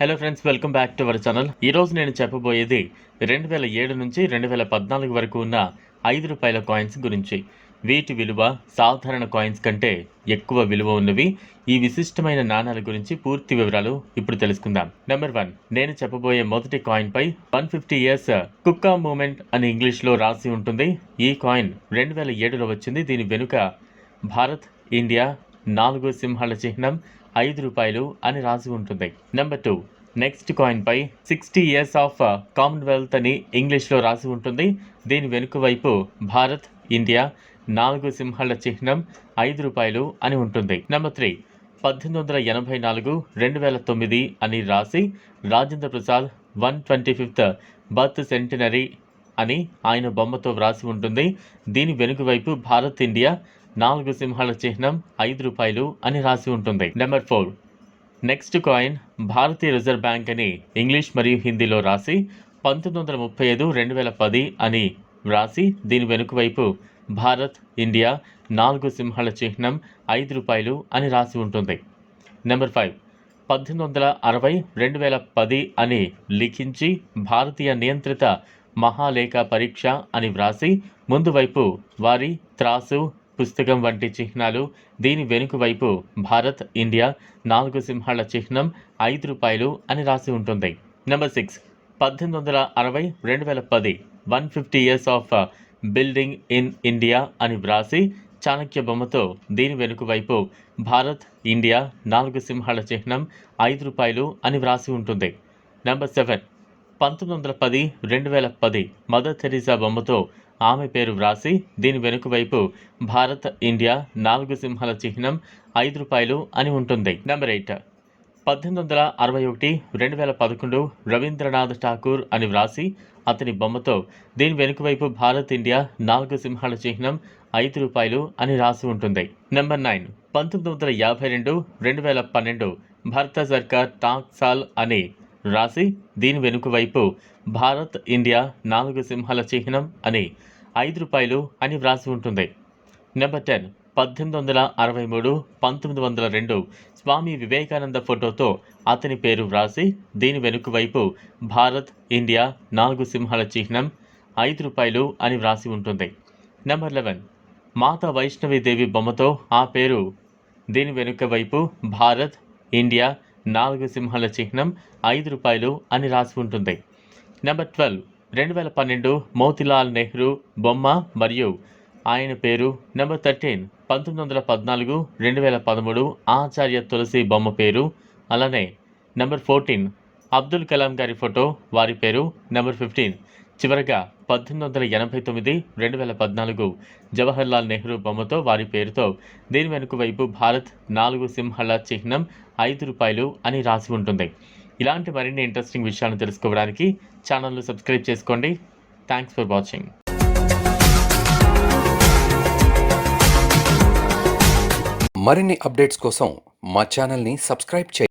Hello friends welcome back to our channel ఈ రోజు నేను చెప్పబోయేది రెండు వేల ఏడు నుంచి రెండు వేల పద్నాలుగు వరకు ఉన్న ఐదు రూపాయల కాయిన్స్ గురించి. వీటి విలువ సాధారణ కాయిన్స్ కంటే ఎక్కువ విలువ ఉన్నవి. ఈ విశిష్టమైన నాణాల గురించి పూర్తి వివరాలు ఇప్పుడు తెలుసుకుందాం. నెంబర్ వన్ నేను చెప్పబోయే మొదటి కాయిన్పై one fifty years Kuka movement అని ఇంగ్లీష్లో రాసి ఉంటుంది. ఈ కాయిన్ రెండు వేల ఏడులో వచ్చింది. దీని వెనుక భారత్ ఇండియా నాలుగు సింహాల చిహ్నం ఐదు రూపాయలు అని రాసి ఉంటుంది. నెంబర్ టూ నెక్స్ట్ కాయిన్ పై సిక్స్టీ ఇయర్స్ ఆఫ్ కామన్వెల్త్ అని ఇంగ్లీష్లో రాసి ఉంటుంది. దీని వెనుక వైపు భారత్ ఇండియా నాలుగు సింహాల చిహ్నం ఐదు రూపాయలు అని ఉంటుంది. నెంబర్ త్రీ పద్దెనిమిది వందల ఎనభై నాలుగు రెండు వేల తొమ్మిది అని రాసి Rajendra Prasad one twenty fifth birth centenary అని ఆయన బొమ్మతో వ్రాసి ఉంటుంది. దీని వెనుక వైపు భారత్ ఇండియా నాలుగు సింహాల చిహ్నం ఐదు రూపాయలు అని రాసి ఉంటుంది. Number four next coin Bharatiya Reserve Bank అని ఇంగ్లీష్ మరియు హిందీలో రాసి పంతొమ్మిది వందల ముప్పై ఐదు రెండు వేల పది అని వ్రాసి దీని వెనుక వైపు భారత్ ఇండియా నాలుగు సింహాల చిహ్నం ఐదు రూపాయలు అని రాసి ఉంటుంది. నెంబర్ ఫైవ్ పద్దెనిమిది వందల అరవై రెండు వేల పది అని లిఖించి భారతీయ నియంత్రిత మహాలేఖ పరీక్ష అని వ్రాసి ముందువైపు వారి త్రాసు పుస్తకం వంటి చిహ్నాలు. దీని వెనుక వైపు భారత్ ఇండియా నాలుగు సింహాల చిహ్నం ఐదు రూపాయలు అని రాసి ఉంటుంది. Number six. పద్దెనిమిది వందల అరవై రెండు వేల పది. One fifty years of building in India అని వ్రాసి చాణక్య బొమ్మతో దీని వెనుక వైపు భారత్ ఇండియా నాలుగు సింహాల చిహ్నం ఐదు రూపాయలు అని వ్రాసి ఉంటుంది. Number seven. పంతొమ్మిది వందల పది రెండు వేల పది. మదర్ థెరిసా బొమ్మతో ఆమె పేరు వ్రాసి దీని వెనుక వైపు భారత్ ఇండియా నాలుగు సింహాల చిహ్నం ఐదు రూపాయలు అని ఉంటుంది. Number eight. పద్దెనిమిది వందల అరవై ఒకటి రెండు వేల పదకొండు రవీంద్రనాథ్ ఠాకూర్ అని వ్రాసి అతని బొమ్మతో దీని వెనుక వైపు భారత్ ఇండియా నాలుగు సింహాల చిహ్నం ఐదు రూపాయలు అని రాసి ఉంటుంది. Number nine. పంతొమ్మిది వందల యాభై రెండు రెండు వేల పన్నెండు భారత సర్కార్ టాక్సాల్ అని రాసి దీని వెనుక వైపు భారత్ ఇండియా నాలుగు సింహాల చిహ్నం అని ఐదు రూపాయలు అని వ్రాసి ఉంటుంది. నెంబర్ టెన్ పద్దెనిమిది వందల అరవై మూడు పంతొమ్మిది వందల రెండు స్వామి వివేకానంద ఫోటోతో అతని పేరు వ్రాసి దీని వెనుక వైపు భారత్ ఇండియా నాలుగు సింహాల చిహ్నం ఐదు రూపాయలు అని వ్రాసి ఉంటుంది. నెంబర్ లెవెన్ మాతా వైష్ణవి బొమ్మతో ఆ పేరు దీని వెనుక వైపు భారత్ ఇండియా నాలుగు సింహాల చిహ్నం ఐదు రూపాయలు అని రాసి ఉంటుంది. నెంబర్ ట్వెల్వ్ రెండు వేల పన్నెండు మోతిలాల్ నెహ్రూ బొమ్మ మరియు ఆయన పేరు నెంబర్ థర్టీన్ పంతొమ్మిది వందల పద్నాలుగు రెండు వేల పదమూడు ఆచార్య తులసి బొమ్మ పేరు. అలానే నెంబర్ ఫోర్టీన్ అబ్దుల్ కలాం గారి ఫోటో వారి పేరు నెంబర్ ఫిఫ్టీన్. చివరగా పద్దెనిమిది వందల ఎనభై తొమ్మిది రెండు వేల పద్నాలుగు జవహర్లాల్ నెహ్రూ బొమ్మతో వారి పేరుతో దీని వెనుక వైపు భారత్ నాలుగు సింహాల చిహ్నం ఐదు రూపాయలు అని రాసి ఉంటుంది. ఇలాంటి మరిన్ని ఇంట్రెస్టింగ్ విషయాలను తెలుసుకోవడానికి ఛానల్ను సబ్స్క్రైబ్ చేసుకోండి. థ్యాంక్స్ ఫర్ వాచింగ్ మరిన్ని అప్డేట్స్ కోసం మా ఛానల్ని సబ్స్క్రైబ్ చేయండి.